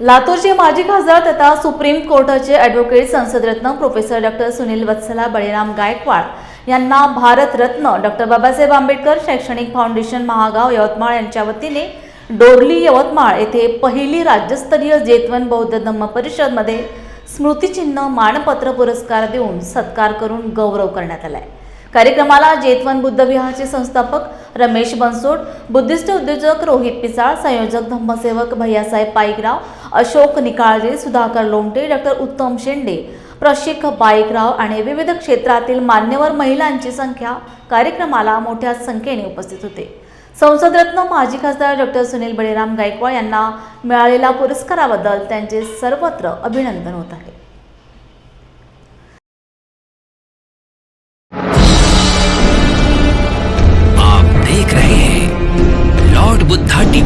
लातूरचे माजी खासदार तथा supreme कोर्टाचे advocate Sansad Ratna professor doctor Sunil Vatsala Baliram Gaikwad यांना भारतरत्न डॉक्टर बाबासाहेब आंबेडकर शैक्षणिक फाउंडेशन महागाव यवतमाळ यांच्या वतीने डोरली यवतमाळ येथे पहिली राज्यस्तरीय जेतवन बौद्ध धम्म परिषदमध्ये स्मृतिचिन्ह मानपत्र पुरस्कार देऊन सत्कार करून गौरव करण्यात आलाय. कार्यक्रमाला जेतवन बुद्ध विहारचे संस्थापक रमेश बनसोड बुद्धिस्ट उद्योजक रोहित पिसाळ संयोजक धम्मसेवक भैयासाहेब पाईकराव अशोक निकाळजे सुधाकर लोमटे डॉक्टर उत्तम शेंडे प्रशिक बाईकराव आणि विविध क्षेत्रातील मान्यवर महिलांची संख्या कार्यक्रमाला मोठ्या संख्येने उपस्थित होते. संसदरत्न माजी खासदार डॉक्टर सुनील बळीराम गायकवाड यांना मिळालेल्या पुरस्काराबद्दल त्यांचे सर्वत्र अभिनंदन होत आहे. बुद्धा टी